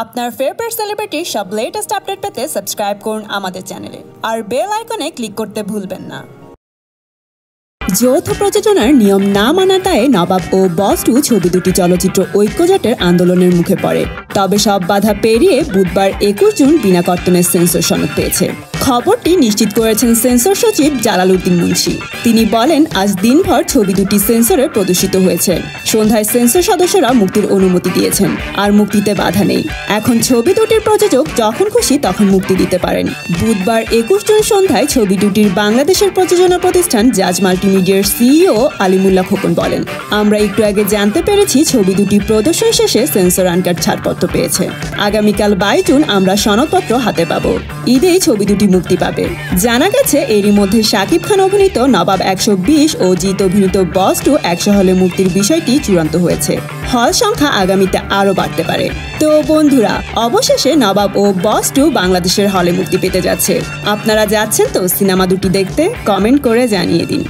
আপনার ফেভারিট সেলিব্রিটির সব latest update পেতে সাবস্ক্রাইব করুন আমাদের চ্যানেলে আর বেল আইকনে ক্লিক করতে ভুলবেন না। যৌথ প্রযোজনার নিয়ম না মানার দায়ে নবাব ও বস টু ছবি দুটি চলচ্চিত্র ঐক্যজোটের আন্দোলনের মুখে পড়ে। তবে সব বাধা পেরিয়ে বুধবার একুশ জুন বিনা কর্তনের সেন্সর সনদ পেয়েছে। খবরটি নিশ্চিত করেছেন সেন্সর সচিব জালালউদ্দিন মুন্সি। তিনি বলেন, আজ দিনভর ছবি দুটি সেন্সরে প্রদর্শিত হয়েছে। সন্ধ্যায় সেন্সর সদস্যরা মুক্তির অনুমতি দিয়েছেন, আর মুক্তিতে বাধা নেই। এখন ছবি দুটির প্রযোজক যখন খুশি তখন মুক্তি দিতে পারেন। বুধবার একুশ জুন সন্ধ্যায় ছবি দুটির বাংলাদেশের প্রযোজনা প্রতিষ্ঠান জাজ মাল্টিমিডিয়ার সিইও আলিমুল্লাহ খোকন বলেন, আমরা একটু আগে জানতে পেরেছি ছবি দুটি প্রদর্শন শেষে সেন্সর আনকার ছাড়পত্র পেয়েছে। আগামীকাল বাইশ জুন আমরা সনদপত্র হাতে পাব। ঈদেই ছবি দুটি মুক্তি পাবে। জানা গেছে, এরই মধ্যে শাকিব খান অভিনীত নবাব একশো বিশ ও জিত অভিনীত বস টু একশো হলে মুক্তির বিষয়টি চূড়ান্ত হয়েছে। হল সংখ্যা আগামীতে আরও বাড়তে পারে। তো বন্ধুরা, অবশেষে নবাব ও বস টু বাংলাদেশের হলে মুক্তি পেতে যাচ্ছে। আপনারা যাচ্ছেন তো সিনেমা দুটি দেখতে? কমেন্ট করে জানিয়ে দিন।